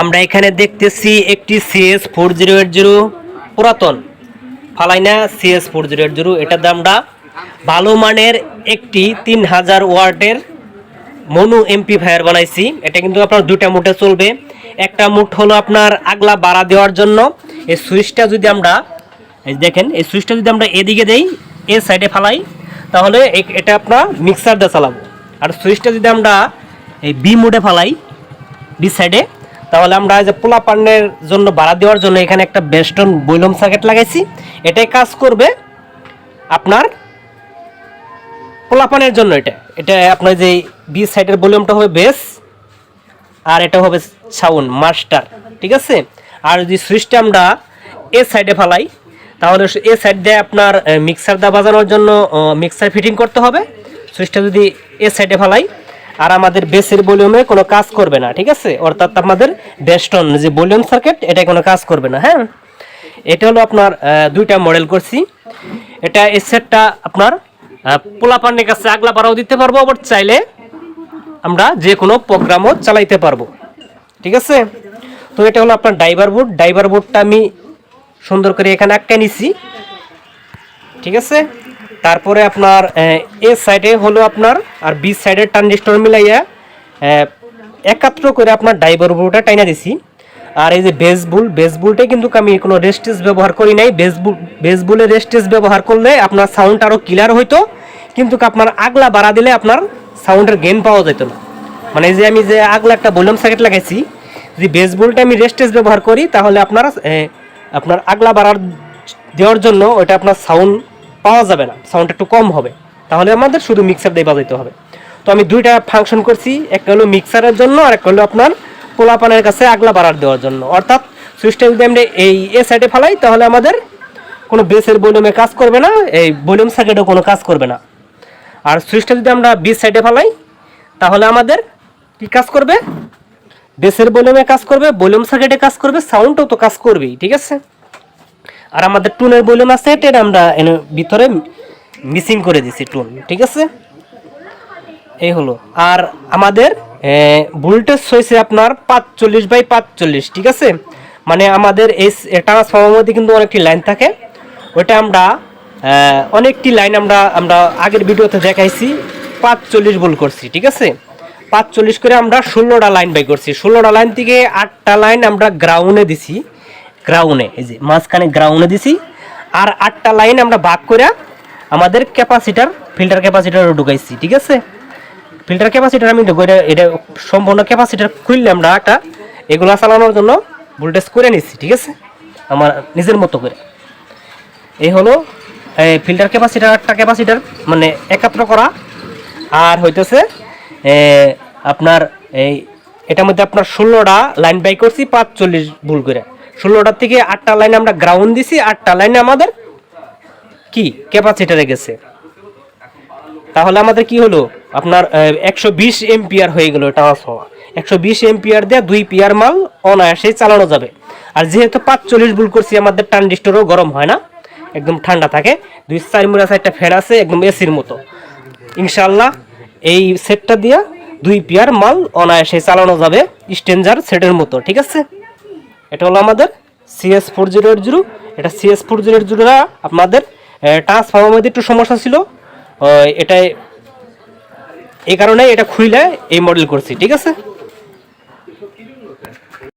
আমরা এখানে দেখতেছি একটি CS four zero eight zero পুরাতন। ফালাইনা CS four zero eight zero এটার দামটা ভালো মানের একটি তিন হাজার ওয়ার্ডের মনু এমপি ফায়ার বানাইছি। এটা কিন্তু আপনার দুটা মুটে চলবে। একটা মুঠ হলো আপনার আগলা বাড়া দেওয়ার জন্য। এই সুইচটা যদি আমরা, এই দেখেন, এই সুইচটা যদি আমরা এদিকে দেই, এ সাইডে ফালাই, তাহলে এটা আপনার মিক্সার দিয়ে চালাবো। আর সুইচটা যদি আমরা এই বি মুডে ফালাই বি সাইডে। তাহলে আমরা যে পোলা পান্নের জন্য ভাড়া দেওয়ার জন্য এখানে একটা বেস্টন বৈলম সার্কিট লাগাইছি। এটাই কাজ করবে আপনার পোলাপানের জন্য এটা। এটা আপনার যে বি সাইডের ভলিউমটা হবে বেস, আর এটা হবে সাউন্ড মাস্টার, ঠিক আছে? আর যদি সুইচটা আমরা এ সাইডে ফালাই, তাহলে এ সাইড দিয়ে আপনার মিক্সার দা বাজানোর জন্য মিক্সার ফিটিং করতে হবে। সুইচটা যদি এ সাইডে ফালাই আর আমাদের বেসের ভলিউমে কোনো কাজ করবে না, ঠিক আছে? অর্থাৎ আমাদের বেস্টন যে ভলিউম সার্কিট এটা কোনো কাজ করবে না হ্যাঁ? এটা হলো আপনার দুইটা মডেল করছি। এটা এই সেটটা আপনার পোলাপানের কাছে আগলা বাড়াও দিতে পারব, আবার চাইলে আমরা যে কোনো প্রোগ্রামও চালাইতে পারব, ঠিক আছে? তো এটা হলো আপনার ড্রাইভার বোর্ড। ড্রাইভার বোর্ডটা আমি সুন্দর করে এখানে আটকে নিছি, ঠিক আছে? তারপরে আপনার, এ সাইডে হলো আপনার, আর বি সাইডের ট্রানজিস্টর মিলাইয়া একাত্র করে আপনার ড্রাইভার বোর্ডটা টাইনা দিছি। আর এই যে বেসবুল বেসবুলটাই কিন্তু আমি কোনো রেস্টেজ ব্যবহার করি নাই। বেসবুল বেসবুলের রেস্টেজ ব্যবহার করলে আপনার সাউন্ড আরও ক্লিয়ার হইতো, কিন্তু আপনার আগলা বাড়া দিলে আপনার সাউন্ডের গেন পাওয়া যেত না। মানে যে আমি যে আগলা একটা ভলিউম সার্কিট লাগাইছি, যদি বেসবুলটা আমি রেস্টেজ ব্যবহার করি, তাহলে আপনার আপনার আগলা বাড়ার দেওয়ার জন্য ওটা আপনার সাউন্ড পাওয়া যাবে না সাউন্ড একটু কম হবে। তাহলে আমাদের শুধু মিক্সার দিয়ে বাজাইতে হবে। তো আমি দুইটা ফাংশন করছি, একটা হলো মিক্সারের জন্য আর একটা হলো আপনার পোলাপানের কাছে আগলা বাড়ার দেওয়ার জন্য। অর্থাৎ সুইচটা যদি আমরা এই এ সাইডে ফেলাই, তাহলে আমাদের কোনো বেসের ভলিউমে কাজ করবে না, এই ভলিউম সার্কিটও কোনো কাজ করবে না। আর সুইচটা যদি আমরা বি সাইডে ফেলাই, তাহলে আমাদের কি কাজ করবে? বেসের ভলিউমে কাজ করবে ভলিউম সার্কিটে কাজ করবে সাউন্ডও তো কাজ করবেই, ঠিক আছে? আর আমাদের টুনের ভলিউম আছে, এটা আমরা ভিতরে মিসিং করে দিছি টুন, ঠিক আছে? এই হলো। আর আমাদের ভোল্টেজ হয়েছে আপনার পাঁচচল্লিশ বাই পাঁচচল্লিশ, ঠিক আছে? মানে আমাদের এই ট্রান্সফর্মার মধ্যে কিন্তু অনেকটি লাইন থাকে। ওটা আমরা অনেকটি লাইন আমরা আমরা আগের ভিডিওতে দেখাইছি, পাঁচচল্লিশ ভোল্ট করছি, ঠিক আছে? পাঁচচল্লিশ করে আমরা ষোলোটা লাইন বাই করছি। ষোলোটা লাইন থেকে আটটা লাইন আমরা গ্রাউন্ডে দিছি। গ্রাউন্ডে এই যে মাঝখানে গ্রাউন্ডে দিছি, আর আটটা লাইন আমরা ভাগ করে আমাদের ক্যাপাসিটার ফিল্টার ক্যাপাসিটারও ঢুকাইছি, ঠিক আছে? ফিল্টার ক্যাপাসিটার আমি ঢুকাই, এটা সম্পূর্ণ ক্যাপাসিটার খুললে আমরা একটা এগুলো চালানোর জন্য ভোল্টেজ করে নিচ্ছি ঠিক আছে? আমার নিজের মতো করে। এই হলো ফিল্টার ক্যাপাসিটার একটা ক্যাপাসিটার মানে একাত্র করা। আর হইতেছে আপনার এই, এটার মধ্যে আপনার ষোলোটা লাইন বাই করছি, পাঁচচল্লিশ ভুল করে। ষোলোটার থেকে আটটা লাইন আমরা গ্রাউন্ড দিছি, আটটা লাইনে আমাদের কি ক্যাপাসিটারে গেছে। তাহলে আমাদের কি হলো? আপনার একশো বিশ এমপিআর হয়ে গেল ট্রান্সফর্মার একশো বিশ এমপিআর দিয়ে দুই পিয়ার মাল অনায়াসেই চালানো যাবে। আর যেহেতু পাঁচচল্লিশ ভুল করছি, আমাদের ট্রানজিস্টরও গরম হয় না। একদম ঠান্ডা থাকে। দুই চার মুড়া একটা ফ্যান আছে, একদম এসির মতো। ইনশাল্লাহ এই সেটটা দিয়ে দুই পিয়ার মাল অনায়াসে চালানো যাবে স্টেঞ্জার সেটের মতো, ঠিক আছে? এটা হলো আমাদের CS four zero eight zero এটা সিএস ফোর জিরো এইট জিরোটা আপনাদের ট্রান্সফর্মার মধ্যে একটু সমস্যা ছিল এটাই এই কারণে এটা খুইলে এই মডেল করছি, ঠিক আছে?